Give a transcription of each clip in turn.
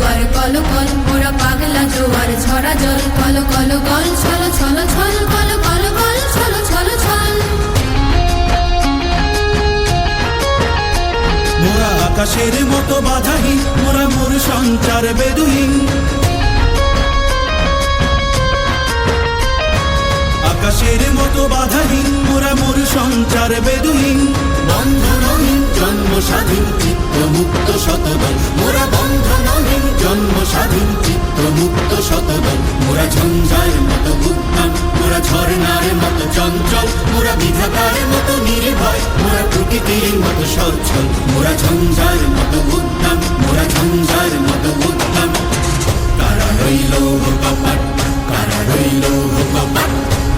জোয়ার কলকল মোরা পাগলা জোয়ার ঝরা জল কল কল গল ছল ছল ছল কল কল গল ছল ছল ছল। মোরা আকাশের মতো বাধাহীন মোরা মোর সঞ্চার বেদুহীন। আকাশের মতো বাধাহীন মোরা মোর সঞ্চার বেদুহীন। বন্ধনহীন জন্ম স্বাধীন চিত্ত মুক্ত শতদল। স্বাধীন চিত্ত মুক্ত শতদল। মোরা ঝঞ্ঝার মতো উদ্যম মোরা ঝর্ণার মতো চঞ্চল, মোরা বিধাতার মতো নির্ভয়, মোরা প্রকৃতির মতো সচ্ছল। মোরা ঝঞ্ঝার মতো উদ্যম মোরা ঝঞ্ঝার মতো উদ্যম কারা রইল কপাট, কারা রইল কপাট?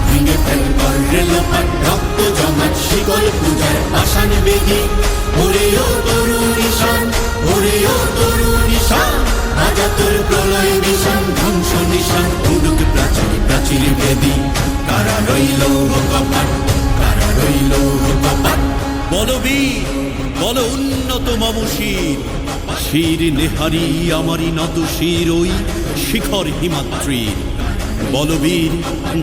ভেঙে ফেল কর রেলপাট রক্ত জমাট শিকল পূজার আসান বেগে ওরে ও তরুণ মম শির নেহারি আমারই নত শির ওই শিখর হিমাদ্রির। বলবীর,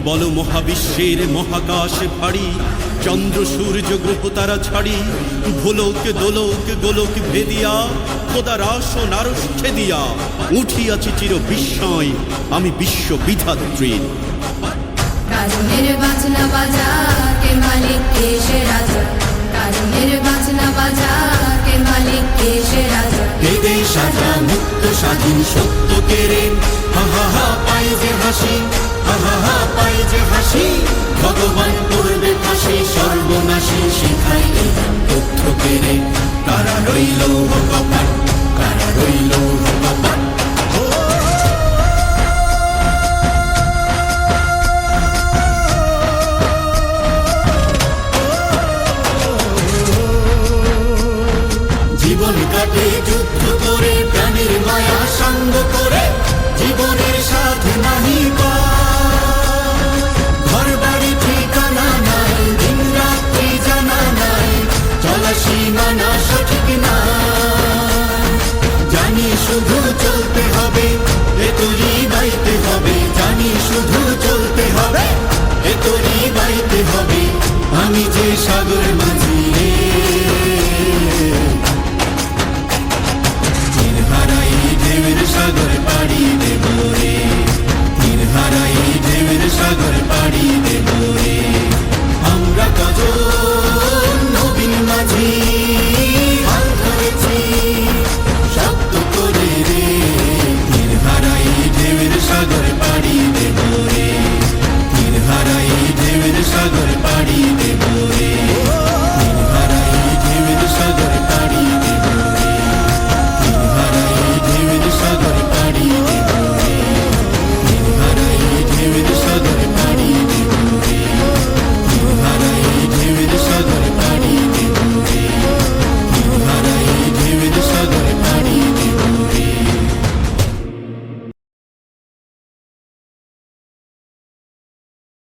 বল মহাবিশ্বের মহাকাশ চন্দ্র, সূর্য, গ্রহ তারা ছাড়ি, ভোলক, দোলক, গোলক ভেদিয়া খোদার আসন আরস ছেদিয়া, উঠিয়াছি চির বিস্ময়, আমি বিশ্ব বিধাত্রীর। বাজনা বাজা, কে মালিক সে রাজা? কারণের বাজনা বাজা সাজা মুক্ত স্বাধীন সত্য কেড়ে হা হা হা, পাই যে হাসি, হা হা হা, পাই যে হাসি। ভগবান করবে ফাঁসি, সর্বনাশী শিখাই তথ্য কেড়ে কারা রইল কপাট কারা রইল কপাট কাটে যুদ্ধ করে মায়া সঙ্গ করে, জীবনের সাথে নাহি ঘর বাড়ি ঠিকানা নাই দিন রাত্রি জানা নাই, চলা সীমানা সঠিক না। জানি শুধু চলতে হবে, এ তোরই বাইতে হবে। জানি শুধু চলতে হবে, এ তোরই বাইতে হবে। আমি যে সাগর